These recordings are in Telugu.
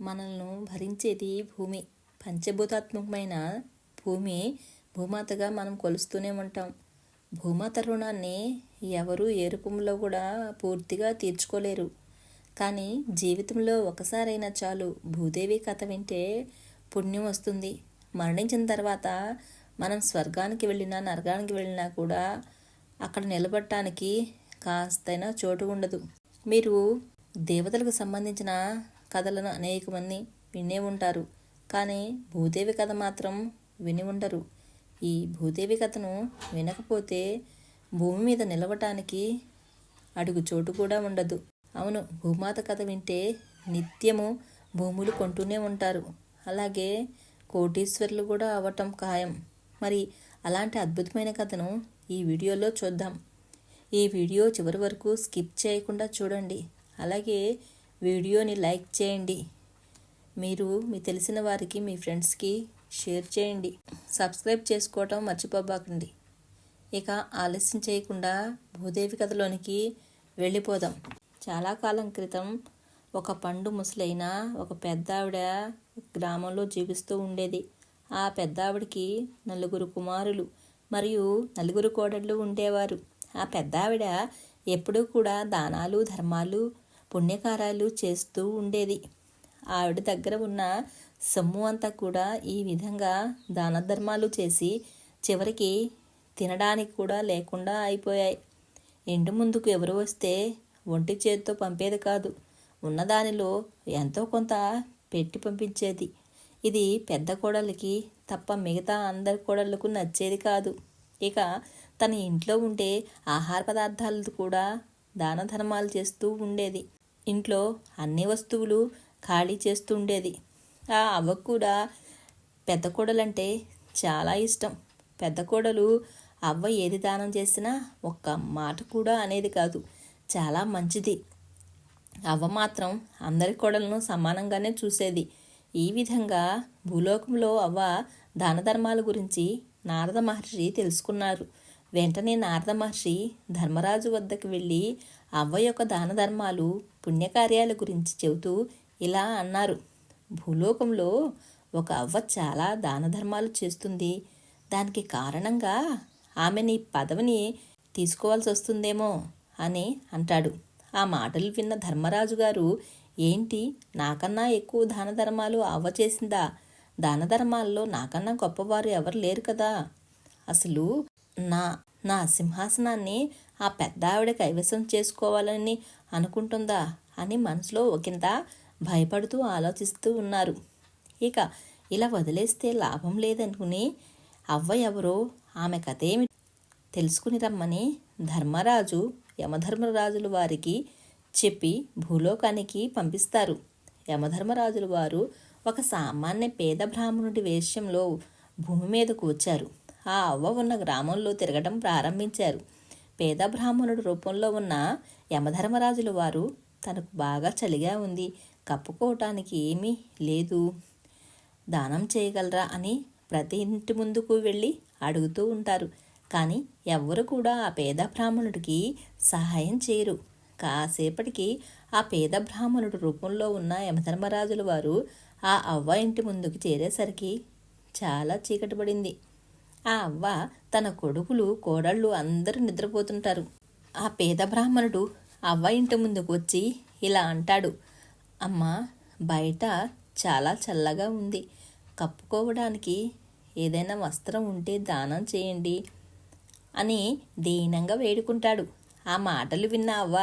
మనల్ని భరించేది భూమి. పంచభూతాత్మకమైన భూమి భూమాతగా మనం కొలుస్తూనే ఉంటాం. భూమాత రుణాన్ని ఎవరు ఏ రూపంలో కూడా పూర్తిగా తీర్చుకోలేరు. కానీ జీవితంలో ఒకసారైనా చాలు భూదేవి కథ వింటే పుణ్యం వస్తుంది. మరణించిన తర్వాత మనం స్వర్గానికి వెళ్ళినా నరకానికి వెళ్ళినా కూడా అక్కడ నిలబడటానికి కాస్తైనా చోటు ఉండదు. మీరు దేవతలకు సంబంధించిన కథలను అనేక మంది వినే ఉంటారు. కానీ భూదేవి కథ మాత్రం విని ఉండరు. ఈ భూదేవి కథను వినకపోతే భూమి మీద నిలవటానికి అడుగు చోటు కూడా ఉండదు. అవును భూమాత కథ వింటే నిత్యము భూములు కొంటూనే ఉంటారు. అలాగే కోటీశ్వర్లు కూడా అవ్వటం ఖాయం. మరి అలాంటి అద్భుతమైన కథను ఈ వీడియోలో చూద్దాం. ఈ వీడియో చివరి వరకు స్కిప్ చేయకుండా చూడండి. అలాగే వీడియోని లైక్ చేయండి. మీరు మీ తెలిసిన వారికి మీ ఫ్రెండ్స్కి షేర్ చేయండి. సబ్స్క్రైబ్ చేసుకోవటం మర్చిపోబాకండి. ఇక ఆలస్యం చేయకుండా భూదేవి కథలోనికి వెళ్ళిపోదాం. చాలా కాలం క్రితం ఒక పండు ముసలైన ఒక పెద్ద ఆవిడ గ్రామంలో జీవిస్తూ ఉండేది. ఆ పెద్ద ఆవిడకి నలుగురు కుమారులు మరియు నలుగురు కోడళ్ళు ఉండేవారు. ఆ పెద్ద ఆవిడ ఎప్పుడూ కూడా దానాలు ధర్మాలు పుణ్యకారాలు చేస్తూ ఉండేది. ఆవిడ దగ్గర ఉన్న సొమ్ము అంతా కూడా ఈ విధంగా దాన ధర్మాలు చేసి చివరికి తినడానికి కూడా లేకుండా అయిపోయాయి. ఇంటి ముందుకు ఎవరు వస్తే ఒంటి చేతితో పంపేది కాదు. ఉన్నదానిలో ఎంతో కొంత పెట్టి పంపించేది. ఇది పెద్ద కోడలికి తప్ప మిగతా అందరి కోడళ్ళకు నచ్చేది కాదు. ఇక తన ఇంట్లో ఉండే ఆహార పదార్థాలు కూడా దాన ధర్మాలు చేస్తూ ఉండేది. ఇంట్లో అన్ని వస్తువులు ఖాళీ చేస్తుండేది. ఆ అవ్వకు కూడా పెద్ద కోడలంటే చాలా ఇష్టం. పెద్ద కోడలు అవ్వ ఏది దానం చేసినా ఒక్క మాట కూడా అనేది కాదు. చాలా మంచిది. అవ్వ మాత్రం అందరి కోడలను సమానంగానే చూసేది. ఈ విధంగా భూలోకంలో అవ్వ దాన ధర్మాల గురించి నారద మహర్షి తెలుసుకున్నారు. వెంటనే నారద మహర్షి ధర్మరాజు వద్దకు వెళ్ళి అవ్వ యొక్క దాన ధర్మాలు పుణ్యకార్యాల గురించి చెబుతూ ఇలా అన్నారు. భూలోకంలో ఒక అవ్వ చాలా దాన ధర్మాలు చేస్తుంది. దానికి కారణంగా ఆమె నీ పదవిని తీసుకోవాల్సి వస్తుందేమో అని అంటాడు. ఆ మాటలు విన్న ధర్మరాజు గారు ఏంటి నాకన్నా ఎక్కువ దాన ధర్మాలు అవ్వ చేసిందా? దాన ధర్మాల్లో నాకన్నా గొప్పవారు ఎవరు లేరు కదా? అసలు నా నా సింహాసనాన్ని ఆ పెద్ద ఆవిడ కైవసం చేసుకోవాలని అనుకుంటుందా అని మనసులో ఒకంత భయపడుతూ ఆలోచిస్తూ ఉన్నారు. ఇక ఇలా వదిలేస్తే లాభం లేదనుకుని అవ్వ ఎవరో ఆమె కథేమి తెలుసుకుని రమ్మని ధర్మరాజు యమధర్మరాజుల వారికి చెప్పి భూలోకానికి పంపిస్తారు. యమధర్మరాజుల వారు ఒక సామాన్య పేద బ్రాహ్మణుడి వేష్యంలో భూమి మీదకు వచ్చారు ఆ అవ్వ ఉన్న గ్రామంలో తిరగడం ప్రారంభించారు. పేద బ్రాహ్మణుడు రూపంలో ఉన్న యమధర్మరాజుల వారు తనకు బాగా చలిగా ఉంది. కప్పుకోవటానికి ఏమీ లేదు. దానం చేయగలరా అని ప్రతి ఇంటి ముందుకు వెళ్ళి అడుగుతూ ఉంటారు. కానీ ఎవ్వరు కూడా ఆ పేద బ్రాహ్మణుడికి సహాయం చేయరు. కాసేపటికి ఆ పేద బ్రాహ్మణుడు రూపంలో ఉన్న యమధర్మరాజుల వారు ఆ అవ్వ ఇంటి ముందుకు చేరేసరికి చాలా చీకటి పడింది. ఆ అవ్వ తన కొడుకులు కోడళ్ళు అందరూ నిద్రపోతుంటారు. ఆ పేద బ్రాహ్మణుడు అవ్వ ఇంటి ముందుకు వచ్చి ఇలా అంటాడు అమ్మా బయట చాలా చల్లగా ఉంది. కప్పుకోవడానికి ఏదైనా వస్త్రం ఉంటే దానం చేయండి అని దీనంగా వేడుకుంటాడు. ఆ మాటలు విన్న అవ్వ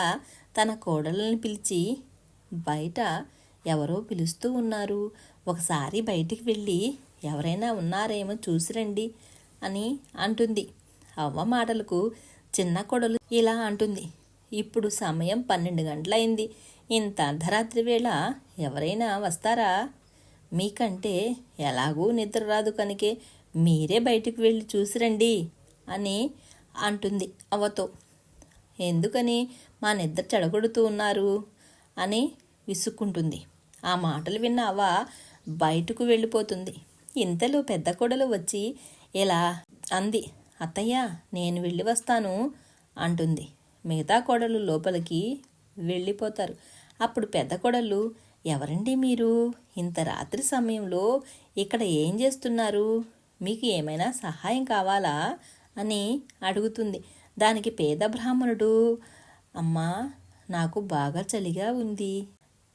తన కోడలను పిలిచి బయట ఎవరో పిలుస్తూ ఉన్నారు. ఒకసారి బయటికి వెళ్ళి ఎవరైనా ఉన్నారేమో చూసిరండి. అని అంటుంది. అవ్వ మాటలకు చిన్న కొడలు ఇలా అంటుంది. ఇప్పుడు సమయం పన్నెండు గంటలైంది. ఇంత అర్ధరాత్రి వేళ ఎవరైనా వస్తారా? మీకంటే ఎలాగూ నిద్ర రాదు కనుకే మీరే బయటికి వెళ్ళి చూసిరండి అని అంటుంది అవ్వతో. ఎందుకని మా నిద్ర చెడగొడుతూ ఉన్నారు అని విసుక్కుంటుంది. ఆ మాటలు విన్న అవ్వ బయటకు వెళ్ళిపోతుంది. ఇంతలో పెద్ద కొడలు వచ్చి ఇలా అంది. అత్తయ్య నేను వెళ్ళి వస్తాను అంటుంది. మిగతా కోడలు లోపలికి వెళ్ళిపోతారు. అప్పుడు పెద్ద కొడలు ఎవరండి మీరు? ఇంత రాత్రి సమయంలో ఇక్కడ ఏం చేస్తున్నారు? మీకు ఏమైనా సహాయం కావాలా? అని అడుగుతుంది. దానికి పేద బ్రాహ్మణుడు అమ్మా నాకు బాగా చలిగా ఉంది.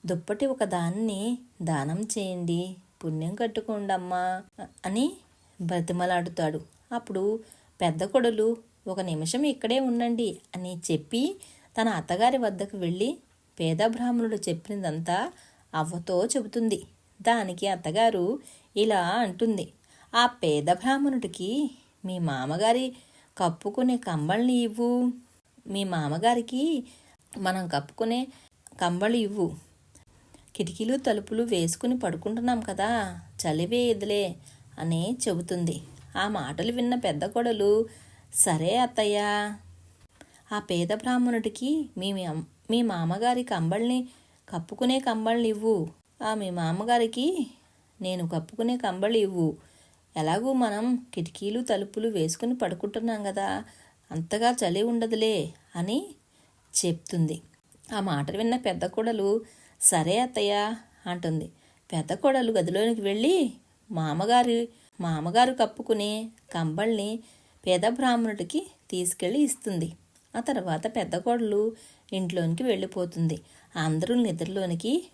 దుప్పటి ఒక దాన్ని దానం చేయండి. పుణ్యం కట్టుకోండమ్మా అని బ్రతిమలాడుతాడు. అప్పుడు పెద్ద కొడులు ఒక నిమిషం ఇక్కడే ఉండండి అని చెప్పి తన అత్తగారి వద్దకు వెళ్ళి పేద బ్రాహ్మణుడు చెప్పినదంతా అవ్వతో చెబుతుంది. దానికి అత్తగారు ఇలా అంటుంది. ఆ పేద బ్రాహ్మణుడికి మీ మామగారి కప్పుకునే కంబళ్ళని ఇవ్వు. మీ మామగారికి మనం కప్పుకునే కంబళి ఇవ్వు. కిటికీలు తలుపులు వేసుకుని పడుకుంటున్నాం కదా చలివేయదులే అని చెబుతుంది. ఆ మాటలు విన్న పెద్ద కొడలు సరే అత్తయ్య. ఆ పేద బ్రాహ్మణుడికి మీ మీ మామగారి కంబల్ని కప్పుకునే కంబళ్ళు ఇవ్వు. ఆ మీ మామగారికి నేను కప్పుకునే కంబళి ఇవ్వు. ఎలాగూ మనం కిటికీలు తలుపులు వేసుకుని పడుకుంటున్నాం కదా అంతగా చలి ఉండదులే అని చెప్తుంది. ఆ మాటలు విన్న పెద్ద కొడలు సరే అత్తయ్య అంటుంది. పెద్ద కొడలు గదిలోనికి వెళ్ళి మామగారి మామగారు కప్పుకునే కంబళ్ళని పేద బ్రాహ్మణుడికి తీసుకెళ్ళి ఇస్తుంది. ఆ తర్వాత పెద్ద కోడలు ఇంట్లోనికి వెళ్ళిపోతుంది. అందరూ నిద్రలోనికి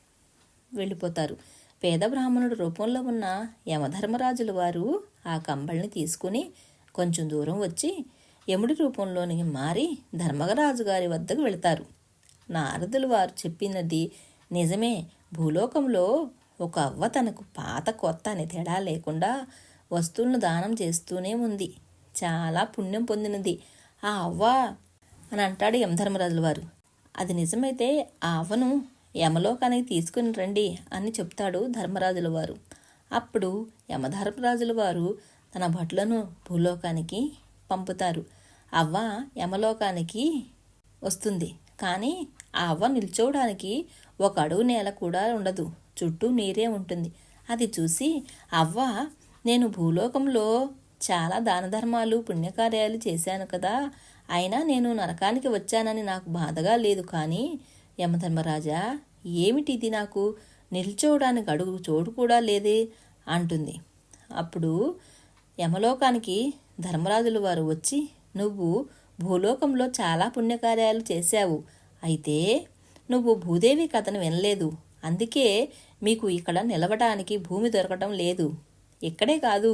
వెళ్ళిపోతారు. పేద బ్రాహ్మణుడు రూపంలో ఉన్న యమధర్మరాజుల వారు ఆ కంబళని తీసుకుని కొంచెం దూరం వచ్చి యముడి రూపంలోనికి మారి ధర్మరాజు గారి వద్దకు వెళతారు. నారదులు వారు చెప్పినది నిజమే. భూలోకంలో ఒక అవ్వ తనకు పాత కొత్త అని తేడా లేకుండా వస్తువులను దానం చేస్తూనే ఉంది. చాలా పుణ్యం పొందినది. ఆ అవ్వ అని అంటాడు యమధర్మరాజుల వారు. అది నిజమైతే ఆ అవ్వను యమలోకానికి తీసుకుని రండి అని చెప్తాడు ధర్మరాజుల వారు. అప్పుడు యమధర్మరాజుల వారు తన భట్లను భూలోకానికి పంపుతారు. అవ్వ యమలోకానికి వస్తుంది. కానీ ఆ అవ్వ నిల్చోవడానికి ఒక అడుగు నేల కూడా ఉండదు. చుట్టూ నీరే ఉంటుంది. అది చూసి అవ్వ నేను భూలోకంలో చాలా దాన ధర్మాలు పుణ్యకార్యాలు చేశాను కదా. అయినా నేను నరకానికి వచ్చానని నాకు బాధగా లేదు కానీ యమధర్మరాజా ఏమిటిది నాకు? నిల్చోవడానికి అడుగు చోటు కూడా లేదే అంటుంది. అప్పుడు యమలోకానికి ధర్మరాజులు వారు వచ్చి నువ్వు భూలోకంలో చాలా పుణ్యకార్యాలు చేశావు. అయితే నువ్వు భూదేవి కథను వినలేదు. అందుకే మీకు ఇక్కడ నిలవడానికి భూమి దొరకటం లేదు. ఇక్కడే కాదు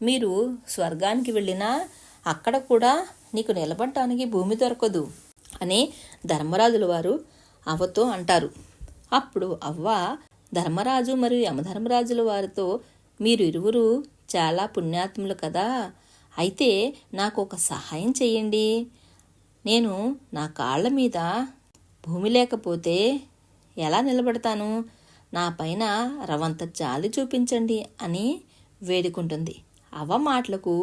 మీరు స్వర్గానికి వెళ్ళినా అక్కడ కూడా నీకు నిలబడటానికి భూమి దొరకదు అని ధర్మరాజుల వారు అవ్వతో అంటారు. అప్పుడు అవ్వ ధర్మరాజు మరియు యమధర్మరాజుల వారితో మీరు ఇరువురు చాలా పుణ్యాత్ములు కదా అయితే నాకు ఒక సహాయం చేయండి నేను నా కాళ్ళ మీద భూమి లేకపోతే ఎలా నిలబడతాను? నా పైన రవంత జాలి చూపించండి అని వేడుకుంటుంది. అవ్వ మాటలకు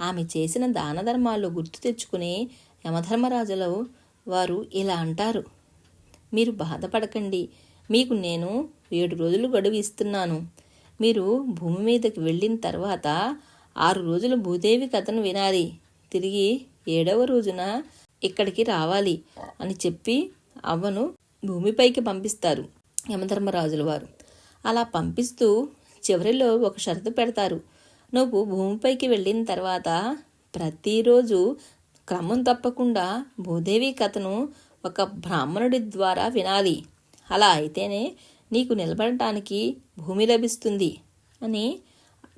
ఆమె చేసిన దాన ధర్మాలు గుర్తు తెచ్చుకుని యమధర్మరాజులు వారు ఇలా అంటారు. మీరు బాధపడకండి. మీకు నేను ఏడు రోజులు గడువు ఇస్తున్నాను. మీరు భూమి మీదకి వెళ్ళిన తర్వాత ఆరు రోజులు భూదేవి కథను వినాలి. తిరిగి ఏడవ రోజున ఇక్కడికి రావాలి అని చెప్పి అవ్వను భూమిపైకి పంపిస్తారు. యమధర్మరాజుల వారు అలా పంపిస్తూ చివరిలో ఒక షరతు పెడతారు. నువ్వు భూమిపైకి వెళ్ళిన తర్వాత ప్రతిరోజు క్రమం తప్పకుండా భూదేవి కథను ఒక బ్రాహ్మణుడి ద్వారా వినాలి. అలా అయితేనే నీకు నిలబడటానికి భూమి లభిస్తుంది అని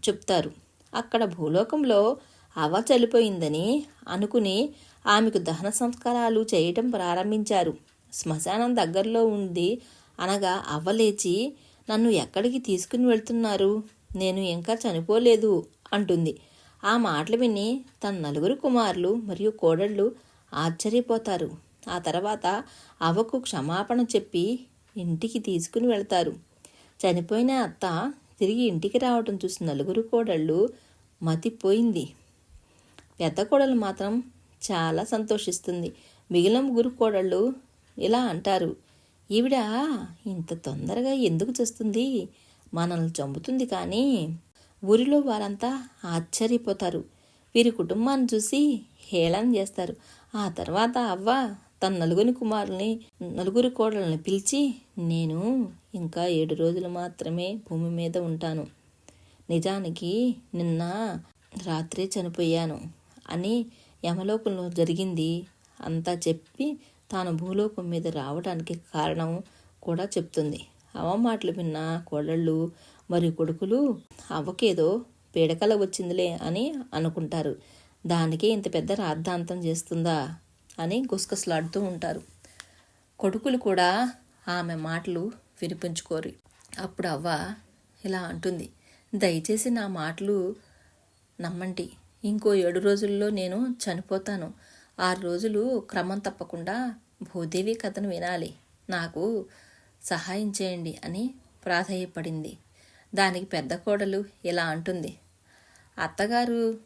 చెప్తారు. అక్కడ భూలోకంలో అవ చనిపోయిందని అనుకుని ఆమెకు దహన సంస్కారాలు చేయటం ప్రారంభించారు. శ్మశానం దగ్గరలో ఉంది అనగా అవ్వలేచి నన్ను ఎక్కడికి తీసుకుని వెళ్తున్నారు? నేను ఇంకా చనిపోలేదు అంటుంది. ఆ మాటలు విని తన నలుగురు కుమారులు మరియు కోడళ్ళు ఆశ్చర్యపోతారు. ఆ తర్వాత అవ్వకు క్షమాపణ చెప్పి ఇంటికి తీసుకుని వెళ్తారు. చనిపోయిన అత్త తిరిగి ఇంటికి రావటం చూసి నలుగురు కోడళ్ళు మతిపోయింది. పెద్ద కోడలు మాత్రం చాలా సంతోషిస్తుంది. మిగిలిన ముగ్గురు కోడళ్ళు ఇలా అంటారు. ఈవిడ ఇంత తొందరగా ఎందుకు చేస్తుంది? మనల్ని చంపుతుంది కానీ ఊరిలో వారంతా ఆశ్చర్యపోతారు. వీరి కుటుంబాన్ని చూసి హేళన చేస్తారు. ఆ తర్వాత అవ్వ తన నలుగురి కుమారుల్ని నలుగురి కోడల్ని పిలిచి నేను ఇంకా ఏడు రోజులు మాత్రమే భూమి మీద ఉంటాను. నిజానికి నిన్న రాత్రే చనిపోయాను అని యమలోకంలో జరిగింది అంతా చెప్పి తాను భూలోకం మీద రావడానికి కారణం కూడా చెప్తుంది. అవ మాటలు విన్న కోడళ్ళు మరియు కొడుకులు అవ్వకేదో పీడకల వచ్చిందిలే అని అనుకుంటారు. దానికే ఇంత పెద్ద రాద్ధాంతం చేస్తుందా? అని గుసగుసలాడుతూ ఉంటారు. కొడుకులు కూడా ఆమె మాటలు వినిపించుకోరు. అప్పుడు అవ్వ ఇలా అంటుంది. దయచేసి నా మాటలు నమ్మండి. ఇంకో ఏడు రోజుల్లో నేను చనిపోతాను. ఆరు రోజులు క్రమం తప్పకుండా భూదేవి కథను వినాలి. నాకు సహాయం చేయండి అని ప్రాధేయపడింది. దానికి పెద్ద కోడలు ఇలా అంటుంది. అత్తగారు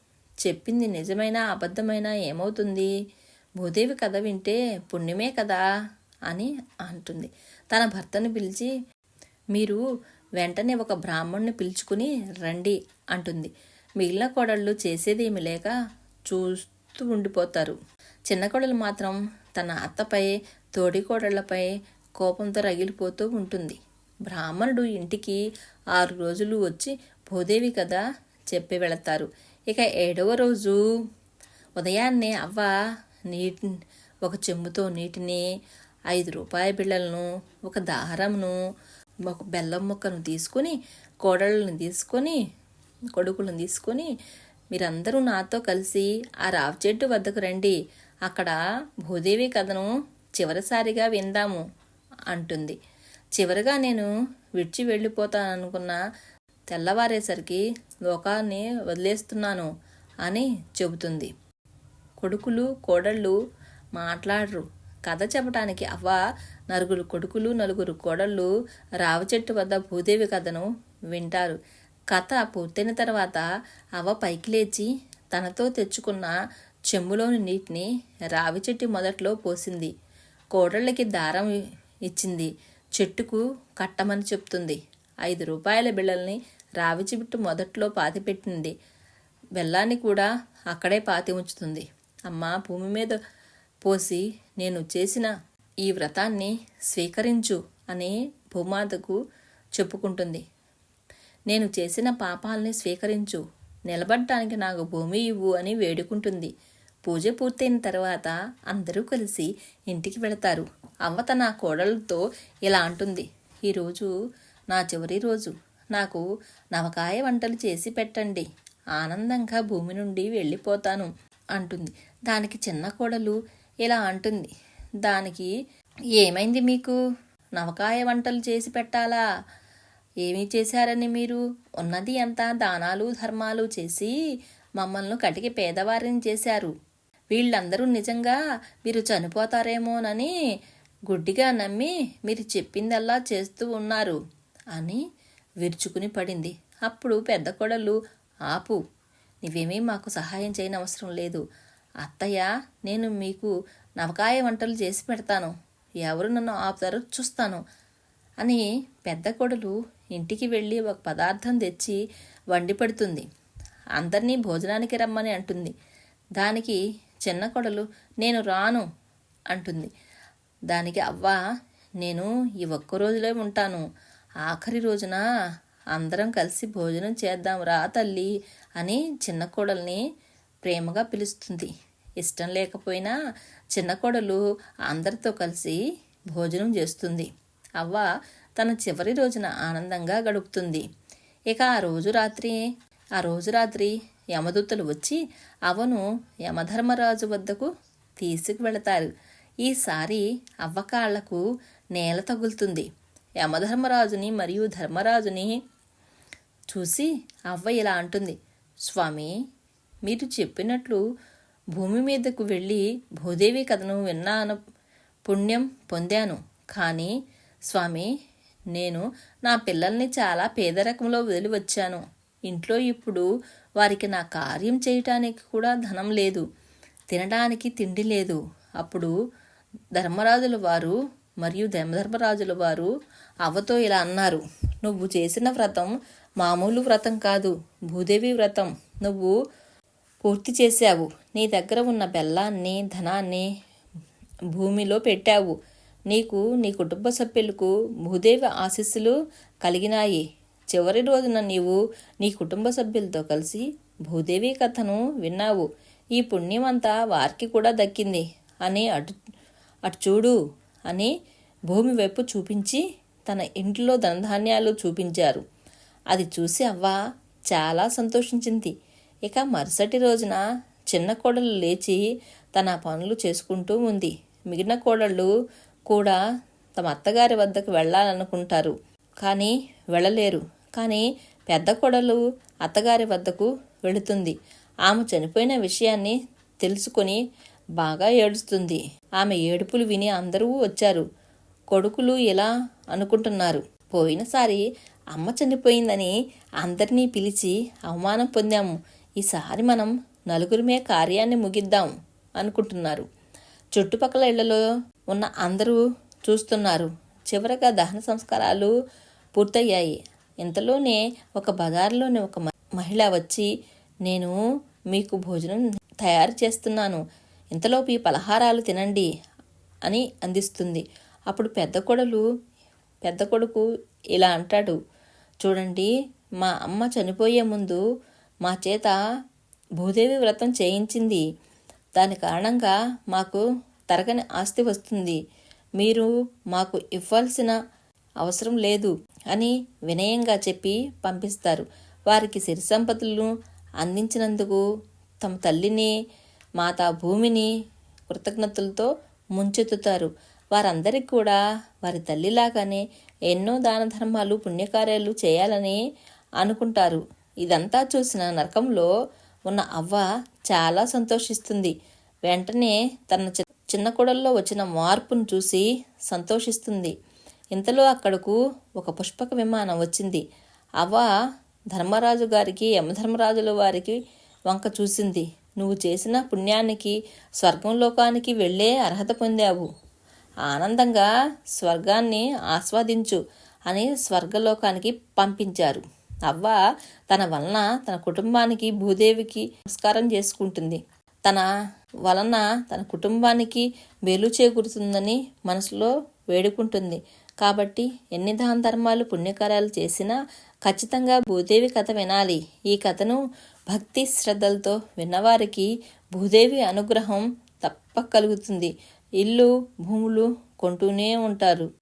చెప్పింది నిజమైనా అబద్ధమైన ఏమవుతుంది? భూదేవి కథ వింటే పుణ్యమే కదా? అని అంటుంది. తన భర్తను పిలిచి మీరు వెంటనే ఒక బ్రాహ్మణ్ణి పిలుచుకుని రండి అంటుంది. మిగిలిన కోడళ్ళు చేసేదేమి లేక చూస్తూ ఉండిపోతారు. చిన్న కోడలు మాత్రం తన అత్తపై తోడికోడళ్ళపై కోపంతో రగిలిపోతూ ఉంటుంది. బ్రాహ్మణుడు ఇంటికి ఆరు రోజులు వచ్చి భూదేవి కథ చెప్పి వెళతారు. ఇక ఏడవ రోజు ఉదయాన్నే అవ్వ నీటి ఒక చెంబుతో నీటిని ఐదు రూపాయ బిళ్ళలను ఒక దారంను ఒక బెల్లం ముక్కను తీసుకొని కోడళ్ళను తీసుకొని కొడుకులను తీసుకొని మీరందరూ నాతో కలిసి ఆ రావి చెట్టు వద్దకు రండి. అక్కడ భూదేవి కథను చివరిసారిగా విందాము అంటుంది. చివరిగా నేను విడిచి వెళ్ళిపోతాననుకున్న తెల్లవారేసరికి లోకాన్ని వదిలేస్తున్నాను అని చెబుతుంది. కొడుకులు కోడళ్ళు మాట్లాడరు. కథ చెప్పడానికి అవ్వ నలుగురు కొడుకులు నలుగురు కోడళ్ళు రావి చెట్టు వద్ద భూదేవి కథను వింటారు. కథ పూర్తయిన తర్వాత అవ్వ పైకి లేచి తనతో తెచ్చుకున్న చెంబులోని నీటిని రావి చెట్టు మొదట్లో పోసింది. కోడళ్ళకి దారం ఇచ్చింది. చెట్టుకు కట్టమని చెప్తుంది. ఐదు రూపాయల బిళ్ళల్ని రావి చెట్టు మొదట్లో పాతిపెట్టింది బెల్లాన్ని కూడా అక్కడే పాతి ఉంచుతుంది. అమ్మ భూమి మీద పోసి నేను చేసిన ఈ వ్రతాన్ని స్వీకరించు అని భూమాతకు చెప్పుకుంటుంది. నేను చేసిన పాపాలని స్వీకరించు. నిలబడటానికి నాకు భూమి ఇవ్వు అని వేడుకుంటుంది. పూజ పూర్తయిన తర్వాత అందరూ కలిసి ఇంటికి వెళతారు. అమ్మ తన కోడలతో ఇలా అంటుంది ఈరోజు నా చివరి రోజు. నాకు నవకాయ వంటలు చేసి పెట్టండి. ఆనందంగా భూమి నుండి వెళ్ళిపోతాను అంటుంది. దానికి చిన్న కోడలు ఇలా అంటుంది దానికి ఏమైంది మీకు? నవకాయ వంటలు చేసి పెట్టాలా? ఏమి చేశారని మీరు? ఉన్నది ఎంత దానాలు ధర్మాలు చేసి మమ్మల్ని కటికి పేదవారిని చేశారు. వీళ్ళందరూ నిజంగా మీరు చనిపోతారేమోనని గుడ్డిగా నమ్మి మీరు చెప్పిందల్లా చేస్తూ ఉన్నారు అని విరుచుకుని పడింది. అప్పుడు పెద్ద కొడలు ఆపు నీవేమీ మాకు సహాయం చేయని అవసరం లేదు. అత్తయ్య నేను మీకు నవకాయ వంటలు చేసి పెడతాను. ఎవరు నన్ను ఆపుతారో చూస్తాను అని పెద్ద కొడలు ఇంటికి వెళ్ళి ఒక పదార్థం తెచ్చి వండి పెడుతుంది. అందరినీ భోజనానికి రమ్మని అంటుంది. దానికి చిన్న కొడలు నేను రాను అంటుంది. దానికి అవ్వ నేను ఈ ఒక్క రోజులో ఉంటాను. ఆఖరి రోజున అందరం కలిసి భోజనం చేద్దాం రా తల్లి అని చిన్న కోడల్ని ప్రేమగా పిలుస్తుంది. ఇష్టం లేకపోయినా చిన్న కోడలు అందరితో కలిసి భోజనం చేస్తుంది. అవ్వ తన చివరి రోజున ఆనందంగా గడుపుతుంది. ఇక ఆ రోజు రాత్రి ఆ రోజు రాత్రి యమదూతలు వచ్చి అవను యమధర్మరాజు వద్దకు తీసుకువెళతారు. ఈసారి అవ్వకాళ్ళకు నేల తగులుతుంది. యమధర్మరాజుని మరియు ధర్మరాజుని చూసి అవ్వ ఇలా అంటుంది స్వామి మీరు చెప్పినట్లు భూమి మీదకు వెళ్ళి భూదేవి కథను విన్నాను పుణ్యం పొందాను. కానీ స్వామి నేను నా పిల్లల్ని చాలా పేదరకంలో వదిలి వచ్చాను ఇంట్లో ఇప్పుడు వారికి నా కార్యం చేయటానికి కూడా ధనం లేదు తినడానికి తిండి లేదు. అప్పుడు ధర్మరాజుల వారు మరియు ధర్మధర్మరాజుల వారు అవ్వతో ఇలా అన్నారు నువ్వు చేసిన వ్రతం మామూలు వ్రతం కాదు భూదేవి వ్రతం. నువ్వు పూర్తి చేశావు. నీ దగ్గర ఉన్న బెల్లాన్ని ధనాన్ని భూమిలో పెట్టావు. నీకు నీ కుటుంబ సభ్యులకు భూదేవి ఆశీస్సులు కలిగినాయి. చివరి రోజున నీవు నీ కుటుంబ సభ్యులతో కలిసి భూదేవి కథను విన్నావు. ఈ పుణ్యమంతా వారికి కూడా దక్కింది. అని అటు అటు చూడు అని భూమి వైపు చూపించి తన ఇంట్లో ధనధాన్యాలు చూపించారు. అది చూసి అవ్వ చాలా సంతోషించింది. ఇక మరుసటి రోజున చిన్న కోడలు లేచి తన పనులు చేసుకుంటూ ఉంది. మిగిలిన కోడళ్ళు కూడా తమ అత్తగారి వద్దకు వెళ్ళాలనుకుంటారు. కానీ వెళ్ళలేరు. కానీ పెద్ద కొడలు అత్తగారి వద్దకు వెళుతుంది. ఆమె చనిపోయిన విషయాన్ని తెలుసుకొని బాగా ఏడుస్తుంది. ఆమె ఏడుపులు విని అందరూ వచ్చారు. కొడుకులు ఇలా అనుకుంటున్నారు. పోయినసారి అమ్మ చనిపోయిందని అందరినీ పిలిచి అవమానం పొందాము. ఈసారి మనం నలుగురిమే కార్యాన్ని ముగిద్దాం అనుకుంటున్నారు. చుట్టుపక్కల ఇళ్ళలో ఉన్న అందరూ చూస్తున్నారు. చివరగా దహన సంస్కారాలు పూర్తయ్యాయి. ఇంతలోనే ఒక బజార్లోని ఒక మహిళ వచ్చి నేను మీకు భోజనం తయారు చేస్తున్నాను. ఇంతలోపు ఈ పలహారాలు తినండి అని అందిస్తుంది. అప్పుడు పెద్ద కొడలు పెద్ద కొడుకు ఇలా అంటాడు చూడండి మా అమ్మ చనిపోయే ముందు మా చేత భూదేవి వ్రతం చేయించింది. దాని కారణంగా మాకు తరగని ఆస్తి వస్తుంది. మీరు మాకు ఇవ్వాల్సిన అవసరం లేదు అని వినయంగా చెప్పి పంపిస్తారు. వారికి సిరి సంపదలను అందించినందుకు తమ తల్లిని మాతా భూమిని కృతజ్ఞతలతో ముంచెత్తుతారు. వారందరికీ కూడా వారి తల్లిలాగానే ఎన్నో దాన ధర్మాలు పుణ్యకార్యాలు చేయాలని అనుకుంటారు. ఇదంతా చూసిన నరకంలో ఉన్న అవ్వ చాలా సంతోషిస్తుంది. వెంటనే తన చి- చిన్న కొడల్లో వచ్చిన మార్పును చూసి సంతోషిస్తుంది. ఇంతలో అక్కడకు ఒక పుష్పక విమానం వచ్చింది. అవ్వ ధర్మరాజు గారికి యమధర్మరాజుల వారికి వంక చూసింది. నువ్వు చేసిన పుణ్యానికి స్వర్గంలోకానికి వెళ్ళే అర్హత పొందావు. ఆనందంగా స్వర్గాన్ని ఆస్వాదించు అని స్వర్గలోకానికి పంపించారు. అవ్వ తన వలన తన కుటుంబానికి భూదేవికి నమస్కారం చేసుకుంటుంది. తన వలన తన కుటుంబానికి మేలు చేకూరుతుందని మనసులో వేడుకుంటుంది. కాబట్టి ఎన్ని దాన ధర్మాలు పుణ్యకార్యాలు చేసినా ఖచ్చితంగా భూదేవి కథ వినాలి. ఈ కథను భక్తి శ్రద్ధలతో విన్నవారికి భూదేవి అనుగ్రహం తప్పక కలుగుతుంది. ఇల్లు భూములు కొంటూనే ఉంటారు.